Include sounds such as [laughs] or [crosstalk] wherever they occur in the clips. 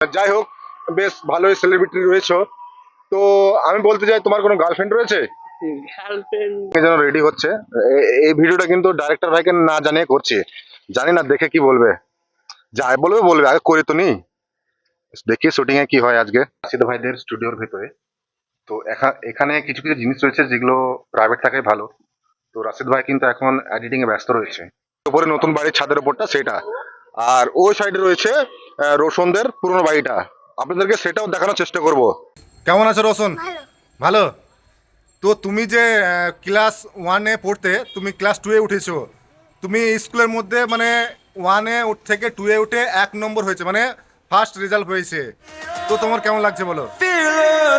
যাই হোক বেশ ভালোই সেলিব্রিটি রয়েছো। তো আমি বলতে চাই তোমার কোনো গার্লফ্রেন্ড রয়েছে? যেন রেডি হচ্ছে। এই ভিডিওটা কিন্তু ডাইরেক্টর ভাইকে না জানিয়ে করছি। জানি না দেখে কি বলবে। যাই বলবে বলবে। আগে করি তো নি দেখি শুটিং এ কি হয় আজকে। রাশিদ ভাইদের স্টুডিওর ভেতরে। তো এখানে কিছু কিছু জিনিস রয়েছে যেগুলো প্রাইভেট থাকাই ভালো। তো রাশিদ ভাই কিন্তু এখন এডিটিং এ ব্যস্ত রয়েছে। উপরে নতুন বাড়ির ছাদের উপরটা সেটা। আর ওই সাইডে রয়েছে রোশনদের পুরনো বাড়িটা। আপনাদেরকে সেটাও দেখানোর চেষ্টা করব। কেমন আছো রোশন ভালো। ভালো? তো তুমি যে ক্লাস ওয়ানে পড়তে তুমি ক্লাস টুয়ে উঠেছো তুমি স্কুলের মধ্যে মানে ওয়ানে থেকে টুয়ে উঠে এক নম্বর হয়েছে মানে ফার্স্ট রেজাল্ট হয়েছে। তো তোমার কেমন লাগছে বলো?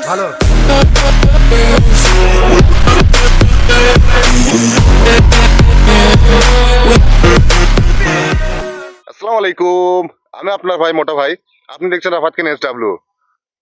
ভালো। আসসালামু আলাইকুম। আমি আপনার ভাই মোটা ভাই। আপনি দেখছেন রাফাতকে এস ডাব্লিউ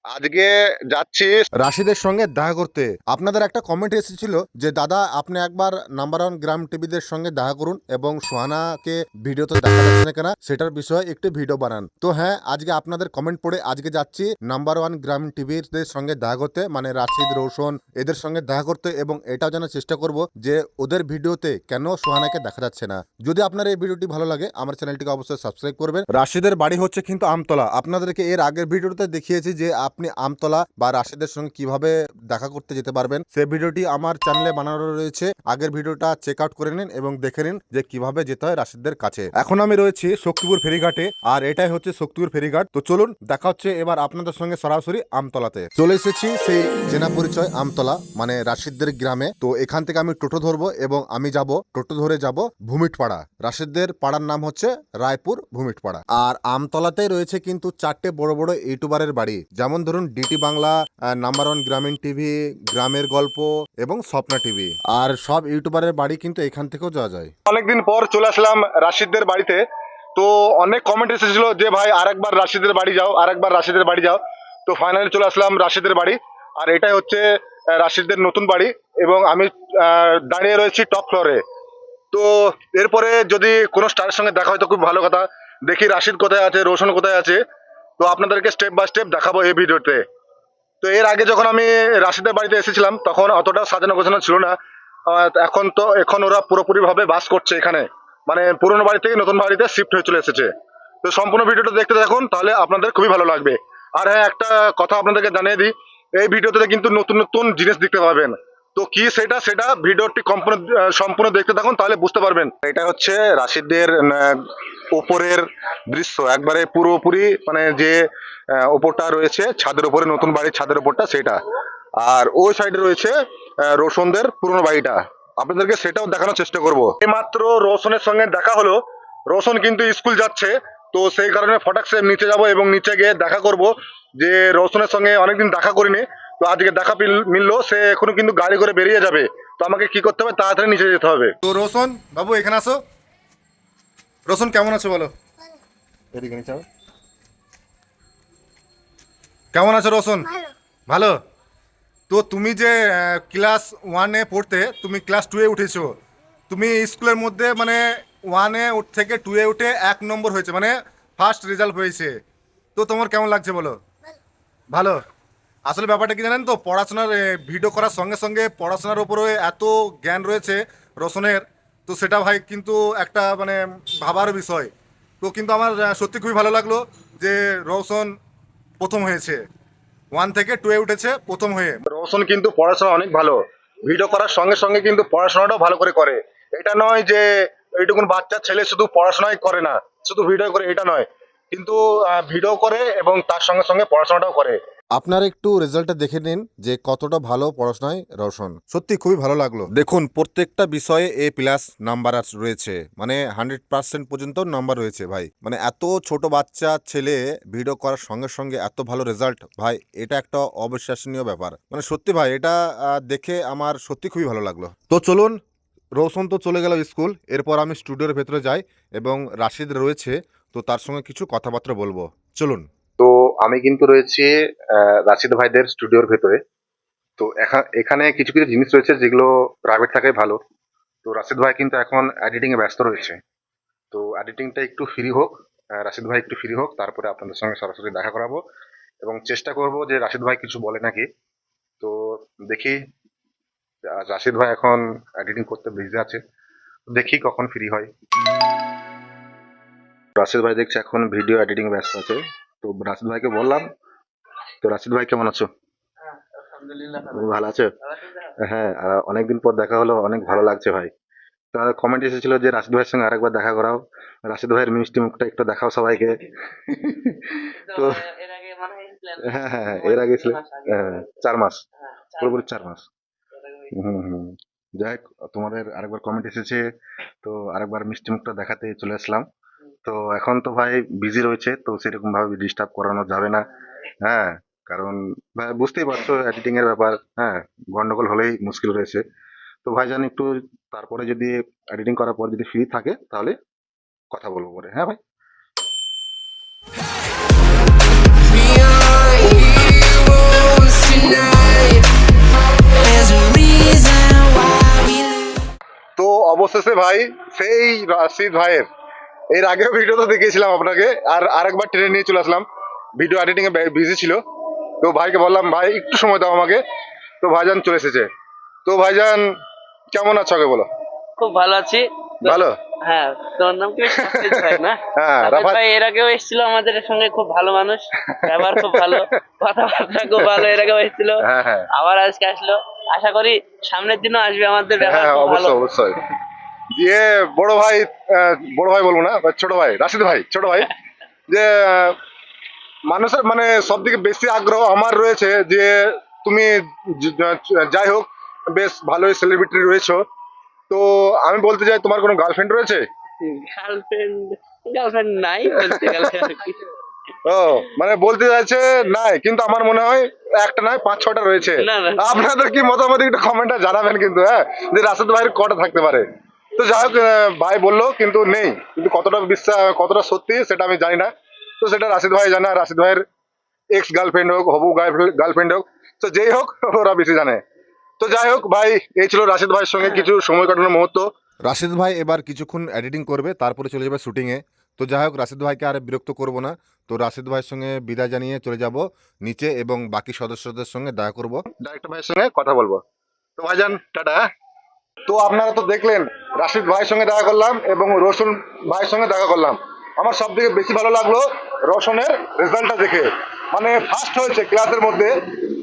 আজকে যাচ্ছি রাশিদের সঙ্গে দেখা করতে। আপনাদের একটা কমেন্ট এসেছিল যে, দাদা, আপনি একবার নাম্বার ওয়ান গ্রাম টিভিদের সঙ্গে দেখা করুন এবং সোহানাকে ভিডিওতে দেখা যাচ্ছে না কেনা, সেটার বিষয়ে একটি ভিডিও বানান। তো হ্যাঁ আজকে আপনাদের কমেন্ট পড়ে আজকে যাচ্ছি নাম্বার ওয়ান গ্রাম টিভিদের সঙ্গে দেখা করতে মানে রাশিদ, রোশন, এদের সঙ্গে দেখা করতে এবং এটাও জানার চেষ্টা করব যে, ওদের ভিডিওতে কেন সোহানাকে দেখা যাচ্ছে না। যদি আপনার এই ভিডিওটি ভালো লাগে, আমার চ্যানেলটিকে অবশ্যই সাবস্ক্রাইব করবেন। রাশিদের বাড়ি হচ্ছে কিন্তু আমতলা। আপনাদেরকে এর আগের ভিডিওতে দেখিয়েছি যে আপনি আমতলা বা রাশিদের সঙ্গে কীভাবে দেখা করতে যেতে পারবেন, সে ভিডিওটি আমার চ্যানেলে বানানো রয়েছে। আগের ভিডিওটা চেক আউট করে নিন এবং দেখে নিন যে কীভাবে যেতে হয় রাশিদদের কাছে। এখন আমি রয়েছি শক্তিপুর ফেরিঘাটে, আর এটাই হচ্ছে শক্তিপুর ফেরিঘাট। তো চলুন, দেখা হচ্ছে এবার আপনাদের সঙ্গে সরাসরি আমতলাতে। চলে এসেছি সেই জেনা পরিচয় আমতলা মানে রাশিদদের গ্রামে। তো এখান থেকে আমি টোটো ধরবো এবং আমি যাব, টোটো ধরে যাব ভূমিটপাড়া। রাশিদদের পাড়ার নাম হচ্ছে রায়পুর ভূমিটপাড়া। আর আমতলাতেই রয়েছে কিন্তু চারটে বড় বড় ইউটিউবারের বাড়ি। যেমন ধরুন ডিটি বাংলা নাম্বার ওয়ান গ্রামীণ টিভি গ্রামের গল্প এবং স্বপ্না টিভি আর সব ইউটিউবারের বাড়ি কিন্তু এখান থেকেও যাওয়া যায়। অনেকদিন পর চলে আসলাম রাশিদদের বাড়িতে। তো অনেক কমেন্ট এসেছিল যে, ভাই, আরেকবার রাশিদের বাড়ি যাও, আরেকবার রাশিদের বাড়ি যাও। তো ফাইনালি চলে আসলাম রাশিদের বাড়ি। আর এটাই হচ্ছে রাশিদদের নতুন বাড়ি এবং আমি দাঁড়িয়ে রয়েছি টপ ফ্লোরে তো এরপরে যদি কোনো স্টারের সঙ্গে দেখা হয়, তো খুব ভালো কথা। দেখি রাশিদ কোথায় আছে, রোশন কোথায় আছে। তো আপনাদেরকে স্টেপ বাই স্টেপ দেখাবো এই ভিডিওতে। তো এর আগে যখন আমি রাশিদের বাড়িতে এসেছিলাম, তখন অতটা সাজানো গোছানো ছিল না। এখন তো, এখন ওরা পুরোপুরি ভাবে বাস করছে এখানে। মানে পুরোনো বাড়ি থেকে নতুন বাড়িতে শিফট হয়ে চলে এসেছে। তো সম্পূর্ণ ভিডিওটা দেখতে থাকুন, তাহলে আপনাদের খুবই ভালো লাগবে। আর হ্যাঁ একটা কথা আপনাদেরকে জানিয়ে দিই, এই ভিডিওতে কিন্তু নতুন নতুন জিনিস দেখতে পাবেন। তো কি সেটা সেটা ভিডিওটি সম্পূর্ণ দেখতে থাকুন, তাহলে বুঝতে পারবেন। এটা হচ্ছে রাশিদদের আহ, উপরের দৃশ্য একবারে পুরোপুরি মানে যে ওপরটা রয়েছে ছাদের উপরে নতুন বাড়ির ছাদের ওপরটা সেটা। আর ওই সাইডে রয়েছে রোশনদের পুরনো বাড়িটা। আপনাদেরকে সেটাও দেখানোর চেষ্টা করব। মাত্র রোশনের সঙ্গে দেখা হলো। রোশন কিন্তু স্কুল যাচ্ছে তো সেই কারণে ফটাক সে নিচে যাব এবং নিচে গিয়ে দেখা করব যে রোশনের সঙ্গে অনেকদিন দেখা করিনি। তো আজকে দেখা মিললো সে এখনও কিন্তু গাড়ি করে বেরিয়ে যাবে। তো আমাকে কি করতে হবে? তাড়াতাড়ি নিচে যেতে হবে। তো রোশন বাবু এখানে আসো। রোশন কেমন আছো বলো? এদিকে নিচে কেমন আছো রোশন? ভালো। ভালো? তো তুমি যে ক্লাস ওয়ানে পড়তে তুমি ক্লাস টুয়ে উঠেছো তুমি স্কুলের মধ্যে মানে ওয়ানে থেকে টুয়ে উঠে এক নম্বর হয়েছে মানে ফার্স্ট রেজাল্ট হয়েছে। তো তোমার কেমন লাগছে বলো? ভালো। আসলে ব্যাপারটা কি জানেন তো পড়াশোনার ভিডিও করার সঙ্গে সঙ্গে পড়াশোনার উপরে এত জ্ঞান রয়েছে রোশনের তো সেটা ভাই কিন্তু একটা মানে ভাবার বিষয়। তো কিন্তু আমার সত্যি খুবই ভালো লাগল যে রোশন প্রথম হয়েছে। ওয়ান থেকে টুয়ে উঠেছে, প্রথম হয়ে। রোশন কিন্তু পড়াশোনা অনেক ভালো। ভিডিও করার সঙ্গে সঙ্গে কিন্তু পড়াশোনাটাও ভালো করে করে। এটা নয় যে এইটুকুন বাচ্চা ছেলে শুধু পড়াশোনাই করে না, শুধু ভিডিও করে, এটা নয়। কিন্তু ভিডিও করে এবং তার সঙ্গে সঙ্গে পড়াশোনাটাও করে। আপনারা একটু রেজাল্টটা দেখে নিন যে কতটা ভালো পড়াশোনায় রোশন সত্যি খুবই ভালো লাগল। দেখুন প্রত্যেকটা বিষয়ে এ প্লাস নাম্বার রয়েছে। মানে হান্ড্রেড পার্সেন্ট পর্যন্ত নাম্বার রয়েছে ভাই। মানে এত ছোট বাচ্চা ছেলে ভিডিও করার সঙ্গে সঙ্গে এত ভালো রেজাল্ট ভাই এটা একটা অবিশ্বাসনীয় ব্যাপার। মানে সত্যি ভাই এটা দেখে আমার সত্যি খুবই ভালো লাগল। তো চলুন রোশন তো চলে গেল স্কুল এরপর আমি স্টুডিওর ভেতরে যাই এবং রাশিদ রয়েছে তো তার সঙ্গে কিছু কথাবার্তা বলব। চলুন। আমি কিন্তু রয়েছি রাশিদ ভাইদের স্টুডিওর ভেতরে। তো এখা- এখানে কিছু কিছু জিনিস রয়েছে যেগুলো প্রাইভেট থাকাই ভালো। তো রাশিদ ভাই কিন্তু এখন এডিটিং এ ব্যস্ত রয়েছে। তো এডিটিংটা একটু ফ্রি হোক রাশিদ ভাই একটু ফ্রি হোক, তারপরে আপনাদের সঙ্গে সরাসরি দেখা করাবো। এবং চেষ্টা করব যে রাশিদ ভাই কিছু বলে নাকি। তো দেখি রাশিদ ভাই এখন এডিটিং করতে বিজি আছে। দেখি কখন ফ্রি হয়। রাশিদ ভাই দেখছি এখন ভিডিও এডিটিং ব্যস্ত আছে। তো রাশিদ ভাইকে বললাম। তো রাশিদ ভাই কেমন আছো? ভালো আছো? হ্যাঁ অনেকদিন পর দেখা হলো অনেক ভালো লাগছে ভাই। তো কমেন্ট এসেছিল যে রাশিদ ভাইয়ের সঙ্গে আরেকবার দেখা করাও। রাশিদ ভাইয়ের মিষ্টি মুখটা একটু দেখাও সবাইকে। [laughs] তো হয় হ্যাঁ হ্যাঁ হ্যাঁ, এর আগে ছিল। হ্যাঁ, চার মাস। হ্যাঁ, পুরোপুরি চার মাস। হুম হুম যাই হোক তোমাদের আরেকবার কমেন্ট এসেছে। তো আরেকবার মিষ্টি মুখটা দেখাতে চলে আসলাম। তো এখন তো ভাই বিজি রয়েছে, তো সেরকম ভাবে ডিস্টার্ব করানো যাবে না হ্যাঁ কারণ ভাই বুঝতেই পারছ এডিটিং এর ব্যাপার হ্যাঁ গন্ডগোল হলেই মুশকিল রয়েছে তো ভাই ভাইজান একটু তারপরে যদি এডিটিং করার পর যদি ফ্রি থাকে, তাহলে কথা বলব পরে হ্যাঁ ভাই. তো অবশেষে ভাই, সেই রাশিদ ভাইয়ের এর আগেও ভিডিও তো দেখিয়েছিলাম আপনাকে আর আরেকবার ট্রেনে নিয়ে চলে আসলাম। ভিডিও এডিটিং এ বিজি ছিল। তো ভাইকে বললাম ভাই একটু সময় দাও আমাকে। তো ভাইজান চলে এসেছে। তো ভাইজান কেমন আছো আগে বলো? খুব ভালো আছি। ভালো? হ্যাঁ তোর নাম কি? না? [laughs] হ্যাঁ, এর আগেও এসেছিল আমাদের সঙ্গে খুব ভালো মানুষ ব্যবহার খুব ভালো [laughs] কথাবার্তা খুব ভালো এর আগেও এসেছিল। হ্যাঁ হ্যাঁ। আবার আজকে আসলো। আশা করি সামনের দিনও আসবে আমাদের ব্যবহার অবশ্যই অবশ্যই। দিয়ে বড় ভাই বড় ভাই বলব না ছোট ভাই রাশিদ ভাই ছোট ভাই যে মানুষের মানে সব থেকে বেশি আগ্রহ আমার রয়েছে যে তুমি যাই হোক বেশ ভালোই সেলিব্রিটি রয়েছো। তো আমি বলতে চাই তোমার কোনো গার্লফ্রেন্ড রয়েছে? গার্লফ্রেন্ড গার্লফ্রেন্ড নাই বলতে গেলে ও মানে বলতে চাইছে নাই কিন্তু আমার মনে হয় একটা নয় পাঁচ ছটা রয়েছে। আপনাদের কি মতামত একটু কমেন্টে জানাবেন কিন্তু হ্যাঁ? যে রাশিদ ভাইয়ের কটা থাকতে পারে? তো যাই হোক ভাই বলল কিন্তু নেই। কিন্তু কতটা বিশ্বাস কতটা সত্যি সেটা আমি জানি না। তো সেটা রাশিদ ভাই জানে রাশিদ ভাইয়ের এক্স গার্লফ্রেন্ড হোক হবু গার্লফ্রেন্ড হোক তো যেই হোক ওরা বেশি জানে। তো যাই হোক ভাই এই ছিল রাশিদ ভাইয়ের সঙ্গে কিছু সময় কাটানোর মুহূর্ত। রাশিদ ভাই এবার কিছুক্ষণ এডিটিং করবে তারপরে চলে যাবে শুটিংয়ে তো যাই হোক রাশিদ ভাইকে আর বিরক্ত করব না। তো রাশিদ ভাইয়ের সঙ্গে বিদায় জানিয়ে চলে যাব নিচে এবং বাকি সদস্যদের সঙ্গে দেখা করব। ডাইরেক্টর ভাইয়ের সঙ্গে কথা বলব। তো ভাইজান টাটা? তো আপনারা তো দেখলেন, রাশিদ ভাইয়ের সঙ্গে দেখা করলাম এবং রোশন ভাইয়ের সঙ্গে দেখা করলাম। আমার সব থেকে বেশি ভালো লাগল রোশনের রেজাল্টটা দেখে। মানে ফার্স্ট হয়েছে ক্লাসের মধ্যে।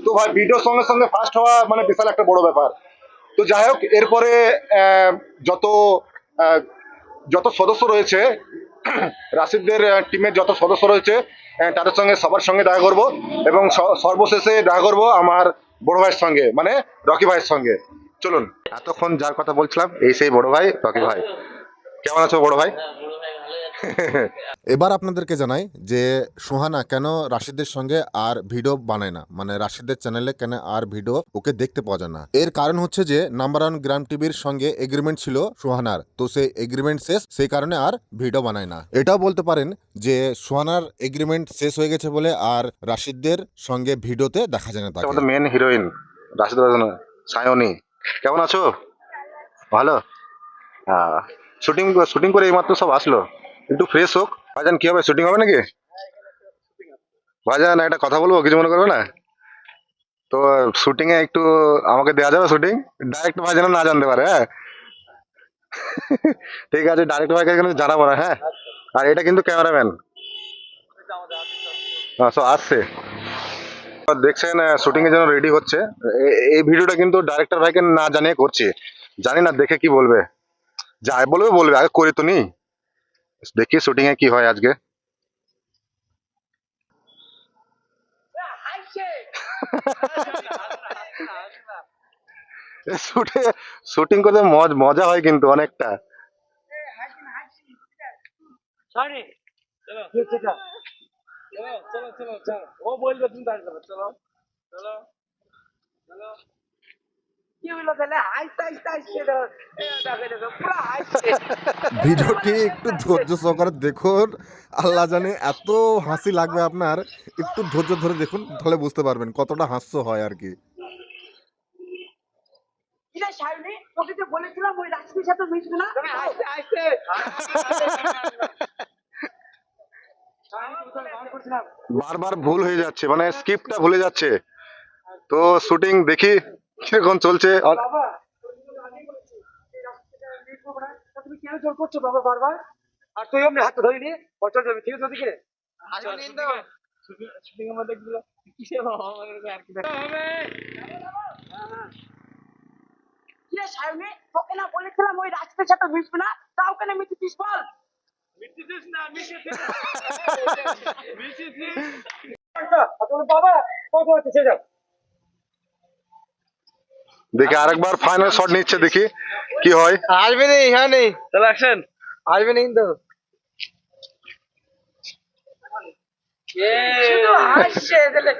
তো ভাই, ভিডিওর সঙ্গে সঙ্গে ফার্স্ট হওয়া মানে বিশাল একটা বড় ব্যাপার। তো যাই হোক, এরপরে যত যত সদস্য রয়েছে [clears throat] রাশিদদের টিমের যত সদস্য রয়েছে তাদের সঙ্গে, সবার সঙ্গে দেখা করব এবং সর্বশেষে দেখা করব আমার বড় ভাইয়ের সঙ্গে মানে রকি ভাইয়ের সঙ্গে। চলুন এতক্ষণ যার কথা বলছিলাম এই সেই বড় ভাই রকি ভাই। কেমন আছো বড় ভাই। এবার আপনাদেরকে জানাই যে সোহানা কেন রাশিদের সঙ্গে আর ভিডিও বানায় না? মানে রাশিদের চ্যানেলে কেন আর ভিডিও ওকে দেখতে পাওয়া যায় না? এর কারণ হচ্ছে যে নাম্বার ওয়ান গ্রাম টিভির সঙ্গে এগ্রিমেন্ট ছিল সোহানার। তো সেই এগ্রিমেন্ট শেষ সেই কারণে আর ভিডিও বানায় না। এটাও বলতে পারেন যে সোহানার এগ্রিমেন্ট শেষ হয়ে গেছে বলে আর রাশিদদের সঙ্গে ভিডিওতে দেখা যায় না তাকে। Main heroine Rashid Sayani. কেমন আছো? ভালো? হ্যাঁ শুটিং শুটিং করে এইমাত্র সব আসলো। একটু ফ্রেশ হোক। ভাইজান, কি হবে? শুটিং হবে নাকি? ভাইজান, একটা কথা বলব, কিছু মনে করবে না? তো শুটিং এ একটু আমাকে দেওয়া যাবে শুটিং ডাইরেক্ট ভাই যেন না জানতে পারে হ্যাঁ? [laughs] ঠিক আছে ডাইরেক্ট ভাইকে কিন্তু জানাব না হ্যাঁ? আর এটা কিন্তু ক্যামেরাম্যান সব আসছে। দেখছেন শুটিং এর জন্য রেডি হচ্ছে। এই ভিডিওটা কিন্তু ডাইরেক্টর ভাইকে না জানিয়ে করছি। জানি না, দেখে কি বলবে। যাই বলবে বলবে। আগে করি তো নি। দেখি শুটিং এ কি হয় আজকে। [laughs] শুটে করতে মজ- হয় কিন্তু অনেকটা। Sorry. চলো। চলো, চলো। ও বলবে তুমি দাঁড়িয়ে যাবে, চলো। চলো। চলো। ভিডিওটি একটু ধৈর্য সহকারে দেখুন আল্লাহ জানে এত হাসি লাগবে আপনার একটু ধৈর্য ধরে দেখুন তাহলে বুঝতে পারবেন কতটা হাস্য হয় আর কি বলেছিলাম ওই রাজনীতির সাথে মিশবে না। বারবার ভুল হয়ে যাচ্ছে মানে স্কিপটা ভুলে যাচ্ছে। তো শুটিং দেখি কীরকম চলছে। আর আমি তুমি কেন জোর করছ বাবা বারবার আর তুই অমনি হাতটা ধরিনি? অচল যাবি ঠিক আছে ওদিকে। শুটিং আমাদেরগুলো কিসে বাবা আমাদের আর কি কিরে সায়নী তোকে না বলেছিলাম ওই রাস্তার সাথে মিশবি না? তাও কেন মিশিস বল? দেখি আরেকবার ফাইনাল শট নিচ্ছে দেখি কি হয়। আসবে নেই হ্যাঁ নেই চলো অ্যাকশন আসবে নেই তো তাহলে।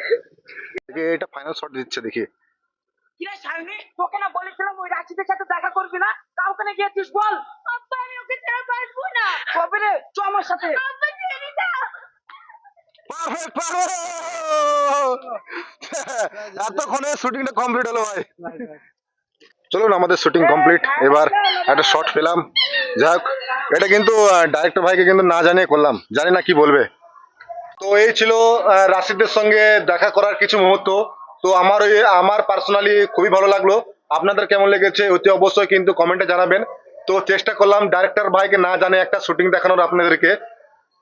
এটা ফাইনাল শট দিচ্ছে দেখি। কিরে সায়নী তোকে না বলেছিলাম ওই রাশিদের সাথে দেখা করবি না? তাও কেন গিয়েছিস বল। আব্বা আমি ওকে ছেড়ে পারব না। কবে রে চ আমার সাথে। আব্বা ছেড়ে দাও পারফেক্ট পারফেক্ট এতক্ষণে শুটিংটা কমপ্লিট হলো ভাই। চলুন আমাদের শুটিং কমপ্লিট এবার একটা শট পেলাম। যাই হোক এটা কিন্তু ডাইরেক্টর ভাইকে কিন্তু না জানিয়ে করলাম। জানি না কি বলবে। তো এই ছিল রাশিদের সঙ্গে দেখা করার কিছু মুহূর্ত। তো আমার ওই আমার পার্সোনালি খুবই ভালো লাগল। আপনাদের কেমন লেগেছে? অতি অবশ্যই কিন্তু কমেন্টে জানাবেন। তো চেষ্টা করলাম ডাইরেক্টর ভাইকে না জানে একটা শুটিং দেখানোর আপনাদেরকে।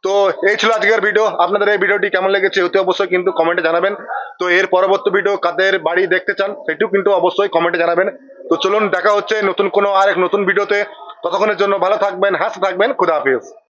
তো এই ছিল আজকের ভিডিও আপনাদের এই ভিডিওটি কেমন লেগেছে অতি অবশ্যই কিন্তু কমেন্টে জানাবেন। তো এর পরবর্তী ভিডিও কাদের বাড়ি দেখতে চান, সেটিও কিন্তু অবশ্যই কমেন্টে জানাবেন। তো চলুন, দেখা হচ্ছে নতুন কোনো আরেক নতুন ভিডিওতে ততক্ষণের জন্য ভালো থাকবেন, হাসতে থাকবেন, খুদা হাফিজ।